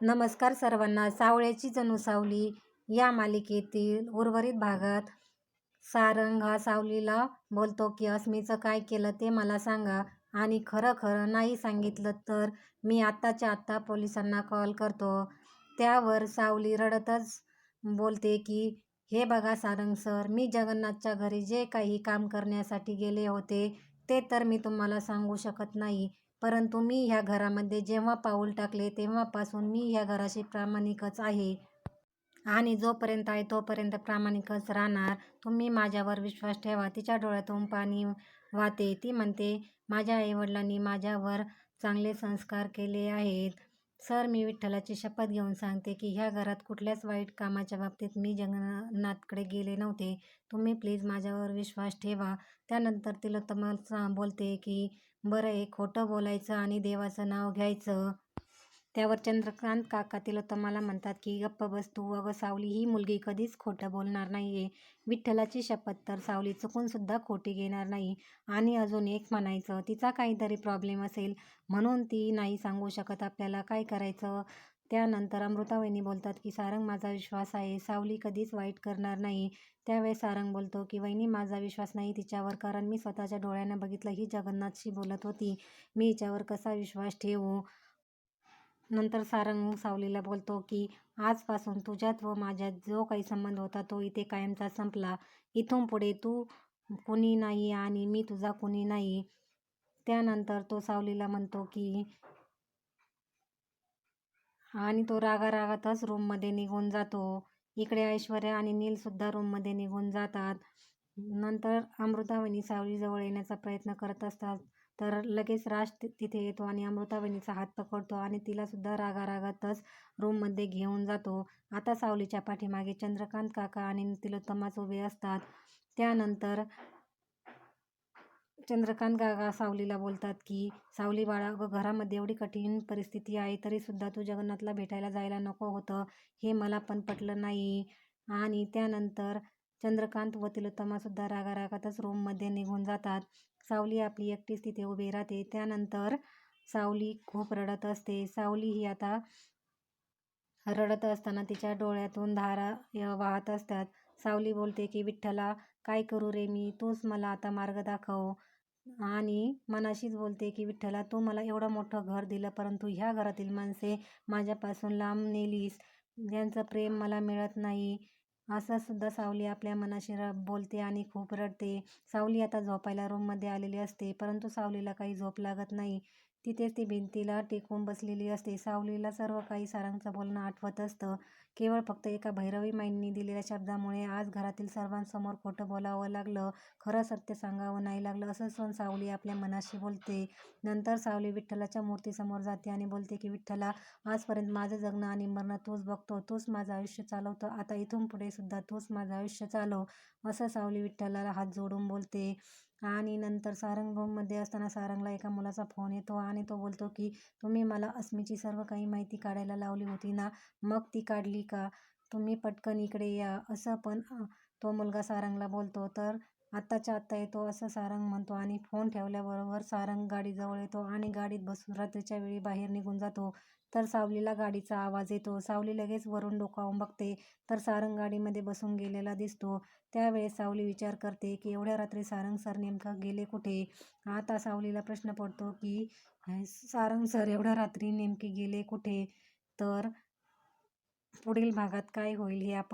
नमस्कार सर्वांना. सावळ्याची जणू सावली या मालिकेतील उर्वरित भागात सारंग हा सावलीला बोलतो की अस्मीचं काय केलं ते मला सांगा. आणि खरं खरं नाही सांगितलं तर मी आत्ताच्या आत्ता पोलिसांना कॉल करतो. त्यावर सावली रडतच बोलते की हे बघा सारंग सर मी जगन्नाथच्या घरी जे काही काम करण्यासाठी गेले होते ते तर मी तुम्हाला सांगू शकत नाही. परंतु मी ह्या घरामध्ये जेव्हा पाऊल टाकले तेव्हापासून मी ह्या घराशी प्रामाणिकच आहे. आणि जोपर्यंत आहे तोपर्यंत प्रामाणिकच राहणार. तुम्ही माझ्यावर विश्वास ठेवा. तिच्या डोळ्यातून पाणी वाहते. ती म्हणते माझ्या आईवडिलांनी माझ्यावर चांगले संस्कार केले आहेत. सर मी विठ्ठलाची शपथ घेऊन सांगते की ह्या घरात कुठल्याच वाईट कामाच्या बाबतीत मी जगन्नाथकडे गेले नव्हते. तुम्ही प्लीज माझ्यावर विश्वास ठेवा. त्यानंतर तिलोत्तमा बोलते की बरं एक खोटं बोलायचं आणि देवाचं नाव घ्यायचं. त्यावर चंद्रकांत काका तिलोत्तमाला म्हणतात की गप्प बस तू अगं सावली ही मुलगी कधीच खोटं बोलणार नाहीये. विठ्ठलाची शपथ तर सावली चुकूनसुद्धा खोटी घेणार नाही. आणि अजून एक म्हणायचं तिचा काहीतरी प्रॉब्लेम असेल म्हणून ती नाही सांगू शकत आपल्याला काय करायचं. त्यानंतर अमृतावहिनी बोलतात की सारंग माझा विश्वास आहे सावली कधीच वाईट करणार नाही. त्यावेळेस सारंग बोलतो की वहिनी माझा विश्वास नाही तिच्यावर कारण मी स्वतःच्या डोळ्यानं बघितलं ही जगन्नाथशी बोलत होती. मी हिच्यावर कसा विश्वास ठेवू? नंतर सारंग सावलीला बोलतो की आजपासून तुझ्यात व माझ्यात जो काही संबंध होता तो इथे कायमचा संपला. इथून पुढे तू कुणी नाही आणि मी तुझा कुणी नाही. त्यानंतर तो सावलीला म्हणतो की आणि तो रागा रागातच रूममध्ये निघून जातो. इकडे ऐश्वर्या आणि नीलसुद्धा रूममध्ये निघून जातात. नंतर अमृतावहिनी सावलीजवळ येण्याचा प्रयत्न करत असतात. तर लगेच राज तिथे येतो आणि अमृतावहिनीचा हात पकडतो आणि तिलासुद्धा रागारागातच रूममध्ये घेऊन जातो. आता सावलीच्या पाठीमागे चंद्रकांत काका आणि तिलोत्तमाच उभे असतात. त्यानंतर चंद्रकांत काका सावलीला बोलतात की सावली बाळा अगं घरामध्ये एवढी कठीण परिस्थिती आहे तरीसुद्धा तू जगन्नाथला भेटायला जायला नको होतं. हे मला पण पटलं नाही. आणि त्यानंतर चंद्रकांत व तिलोत्तमासुद्धा रागारागातच रूममध्ये निघून जातात. सावली आपली एकटीच तिथे उभी राहते. त्यानंतर सावली खूप रडत असते. सावली ही आता रडत असताना तिच्या डोळ्यातून धारा वाहत असतात. सावली बोलते की विठ्ठला काय करू रे मी? तूच मला आता मार्ग दाखव. आणि मनाशीच बोलते की विठ्ठला तू मला एवढं मोठं घर दिलं परंतु ह्या घरातील माणसे माझ्यापासून लांब नेलीस. ज्यांचं प्रेम मला मिळत नाही. असं सुद्धा सावली आपल्या मनाशी र बोलते आणि खूप रडते. सावली आता झोपायला रूममध्ये आलेली असते परंतु सावलीला काही झोप लागत नाही. तिथेच ती भिंतीला टेकून बसलेली असते. सावलीला सर्व काही सारांचं बोलणं आठवत असतं. केवळ फक्त एका भैरवी माईंनी दिलेल्या शब्दामुळे आज घरातील सर्वांसमोर खोटं बोलावं लागलं. खरं सत्य सांगावं नाही लागलं असं सण सावली आपल्या मनाशी बोलते. नंतर सावली विठ्ठलाच्या मूर्तीसमोर जाते आणि बोलते की विठ्ठला आजपर्यंत माझं जगणं आणि मरणं तूच बघतो. तूच माझं आयुष्य चालवतो. आता इथून पुढे सुद्धा तूच माझं आयुष्य चालव. असं सावली विठ्ठलाला हात जोडून बोलते. आणि नंतर सारंग रूममध्ये असताना सारंगला एका मुलाचा फोन येतो आणि तो बोलतो की तुम्ही मला अस्मीची सर्व काही माहिती काढायला लावली होती ना? मग ती काढली का? तुम्ही पटकन इकडे या. असं पण तो मुलगा सारंगला बोलतो तर आत्ताच्या आत्ता येतो असं सारंग म्हणतो आणि फोन ठेवल्याबरोबर सारंग गाडीजवळ येतो आणि गाडीत बसून रात्रीच्या वेळी बाहेर निघून जातो. तर सावलीला गाडीचा आवाज येतो. सावली लगेच वरून डोकावून बघते. तर सारंग गाडीमध्ये बसून गेलेला दिसतो. त्यावेळेस सावली विचार करते की एवढ्या रात्री सारंग सर नेमकं गेले कुठे? आता सावलीला प्रश्न पडतो की सारंग सर एवढ्या रात्री नेमके गेले कुठे? तर पुढील भागात काय होईल हे आपण